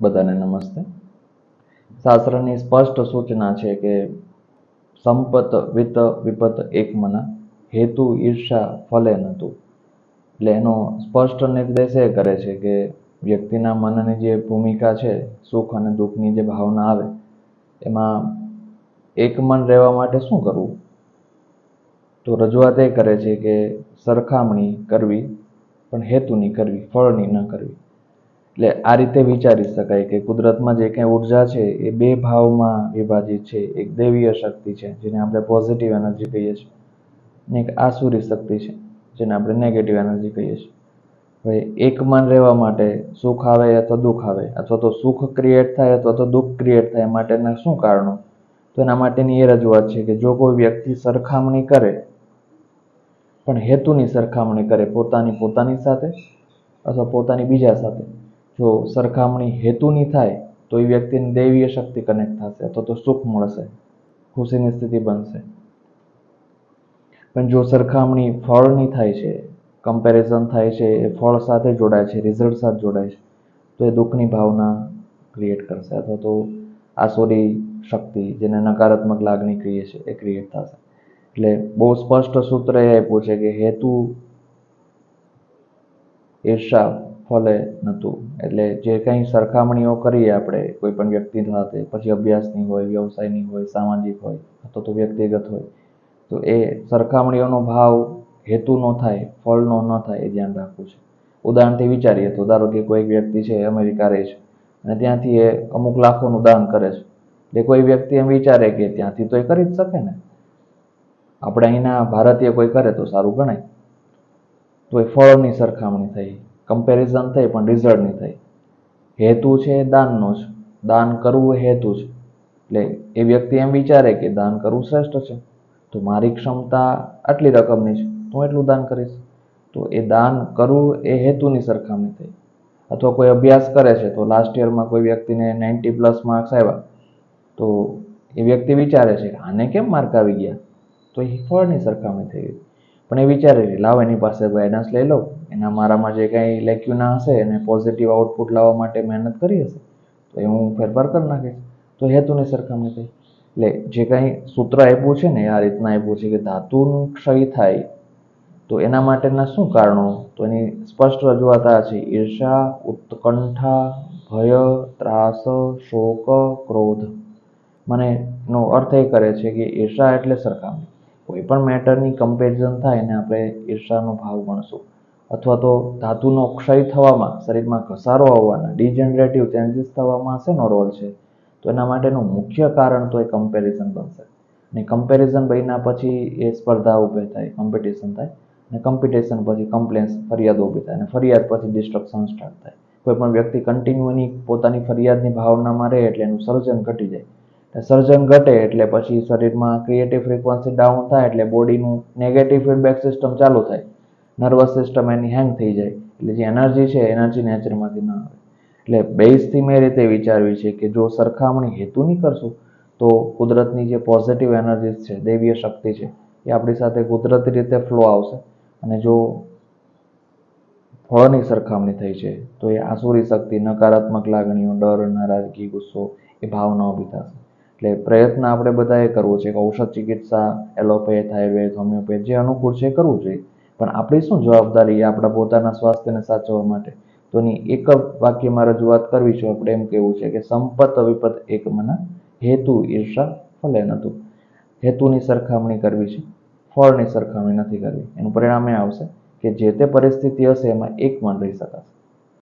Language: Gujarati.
બધાને નમસ્તે. શાસ્ત્રની સ્પષ્ટ સૂચના છે કે સંપત વિત વિપત એક મના હેતુ ઈર્ષા ફલે નતું. એટલે એનો સ્પષ્ટ નિર્દેશ એ કરે છે કે વ્યક્તિના મનની જે ભૂમિકા છે, સુખ અને દુઃખની જે ભાવના આવે, એમાં એક મન રહેવા માટે શું કરવું? તો રજૂઆત એ કરે છે કે સરખામણી કરવી, પણ હેતુની કરવી, ફળની ન કરવી. એટલે આ રીતે વિચારી શકાય કે કુદરતમાં જે કંઈ ઊર્જા છે, એ બે ભાવમાં વિભાજિત છે. એક દૈવીય શક્તિ છે, જેને આપણે પોઝિટિવ એનર્જી કહીએ છીએ, અને એક આસુરી શક્તિ છે, જેને આપણે નેગેટિવ એનર્જી કહીએ છીએ. હવે એક મન રહેવા માટે સુખ આવે અથવા દુઃખ આવે, અથવા તો સુખ ક્રિએટ થાય અથવા તો દુઃખ ક્રિએટ થાય માટેના શું કારણો? તો એના માટેની એ રજૂઆત છે કે જો કોઈ વ્યક્તિ સરખામણી કરે, પણ હેતુની સરખામણી કરે પોતાની પોતાની સાથે અથવા પોતાની બીજા સાથે જો સરખામણી હેતુની થાય, તો એ વ્યક્તિને દૈવીય શક્તિ કનેક્ટ થશે, અથવા તો સુખ મળશે, ખુશીની સ્થિતિ બનશે. પણ જો સરખામણી ફળની થાય છે કમ્પેરિઝન થાય છે, એ ફળ સાથે જોડાય છે રિઝલ્ટ સાથે જોડાય છે, તો એ દુઃખની ભાવના ક્રિએટ કરશે, અથવા તો આસુરી શક્તિ જેને નકારાત્મક લાગણી કહીએ છીએ, એ ક્રિએટ થશે. એટલે બહુ સ્પષ્ટ સૂત્ર એ આપ્યું છે કે હેતુ ઈર્ષા ફલે નહોતું. એટલે જે કંઈ સરખામણીઓ કરીએ આપણે, કોઈ પણ વ્યક્તિ સાથે, પછી અભ્યાસની હોય, વ્યવસાયની હોય, સામાજિક હોય, અથવા તો વ્યક્તિગત હોય, તો એ સરખામણીઓનો ભાવ હેતુનો થાય ફળનો ન થાય એ ધ્યાન રાખવું છે. ઉદાહરણથી વિચારીએ તો ધારો કે કોઈ વ્યક્તિ છે, અમેરિકા રહે છે, અને ત્યાંથી એ અમુક લાખોનું દાન કરે છે. એટલે કોઈ વ્યક્તિ એમ વિચારે કે ત્યાંથી તો એ કરી જ શકે ને. આપણે અહીંના ભારતીય કોઈ કરે તો સારું ગણાય. તો એ ફળની સરખામણી થઈ. કમ્પેરિઝન થઈ, પણ રિઝલ્ટ નહીં થઈ. હેતુ છે, દાનનો છે દાન કરવું હેતુ છે એટલે એ વ્યક્તિ એમ વિચારે કે દાન કરવું શ્રેષ્ઠ છે. તો મારી ક્ષમતા આટલી રકમની છે. તો હું એટલું દાન કરીશ. તો એ દાન કરવું એ હેતુની સરખામણી થઈ. અથવા કોઈ અભ્યાસ કરે છે, તો લાસ્ટ યરમાં કોઈ વ્યક્તિને નાઇન્ટી પ્લસ માર્ક્સ આવ્યા તો એ વ્યક્તિ વિચારે છે આને કેમ માર્ક આવી ગયા? તો એ ફળની સરખામણી થઈ. ગઈ પણ એ વિચારે લાવ એની પાસે ગાઈડન્સ લઈ લઉં. એના મારામાં જે કાંઈ લેક્યુના હશે, એને પોઝિટિવ આઉટપુટ લાવવા માટે મહેનત કરી હશે, તો એ હું ફેરફાર કરી નાખીશ. તો હેતુની સરખામણી થઈ. એટલે જે કાંઈ સૂત્ર આપ્યું છે ને આ રીતના આપ્યું છે કે ધાતુનું ક્ષય થાય, તો એના માટેના શું કારણો? તો એની સ્પષ્ટ રજૂઆત આ છે. ઈર્ષા ઉત્કંઠા, ભય, ત્રાસ, શોક, ક્રોધ. મને એનો અર્થ એ કરે છે કે ઈર્ષા એટલે સરખામણી. કોઈ પણ મેટરની કમ્પેરિઝન થાય એને આપણે ઈર્ષાનો ભાવ ગણશું. અથવા તો ધાતુનો ક્ષય થવામાં, શરીરમાં ઘસારો આવવાના ડિજનરેટિવ ચેન્જીસ થવામાં શેનો રોલ છે? તો એના માટેનું મુખ્ય કારણ તો એ કમ્પેરિઝન બનશે. અને કમ્પેરિઝન બન્યા પછી એ સ્પર્ધા ઊભી થાય કોમ્પિટિશન થાય. અને કોમ્પિટિશન પછી કમ્પ્લેન્સ ફરિયાદ ઊભી થાય. અને ફરિયાદ પછી ડિસ્ટ્રક્શન સ્ટાર્ટ થાય. કોઈ પણ વ્યક્તિ કન્ટિન્યુ એની પોતાની ફરિયાદની ભાવનામાં રહે એટલે એનું સર્જન ઘટી જાય. સર્જન ઘટે એટલે પછી શરીરમાં ક્રિએટિવ ફ્રીક્વન્સી ડાઉન થાય એટલે બોડીનું નેગેટિવ ફીડબેક સિસ્ટમ ચાલુ થાય. નર્વસ સિસ્ટમ એની હેંગ થઈ જાય. એટલે જે એનર્જી છે એનર્જી નેચરમાંથી ના આવે. એટલે બેઝથી મેં રીતે વિચારવી છે કે જો સરખામણી હેતુની કરશું, તો કુદરતની જે પોઝિટિવ એનર્જીસ છે, દૈવીય શક્તિ છે, એ આપણી સાથે કુદરતી રીતે ફ્લો આવશે. અને જો ફળની સરખામણી થઈ છે, તો એ આસુરી શક્તિ, નકારાત્મક લાગણીઓ, ડર, નારાજગી, ગુસ્સો, એ ભાવના ઊભી થશે. એટલે પ્રયત્ન આપણે બધાએ કરવો છે કે ઔષધ ચિકિત્સા, એલોપેથ, આયુર્વેદ, હોમિયોપેથ જે અનુકૂળ છે કરવું જોઈએ. પણ આપણી શું જવાબદારી આપણા પોતાના સ્વાસ્થ્યને સાચવવા માટે? તો એની એક જ વાક્યમાં રજૂઆત કરવી છે, આપણે એમ કહેવું છે કે સંપત વિપત એક મના, હેતુ ઈર્ષા ફલે નતું હેતુની સરખામણી કરવી છે, ફળની સરખામણી નથી કરવી. એનું પરિણામ એ આવશે કે જે તે પરિસ્થિતિ હશે એમાં એક મન રહી શકાશે.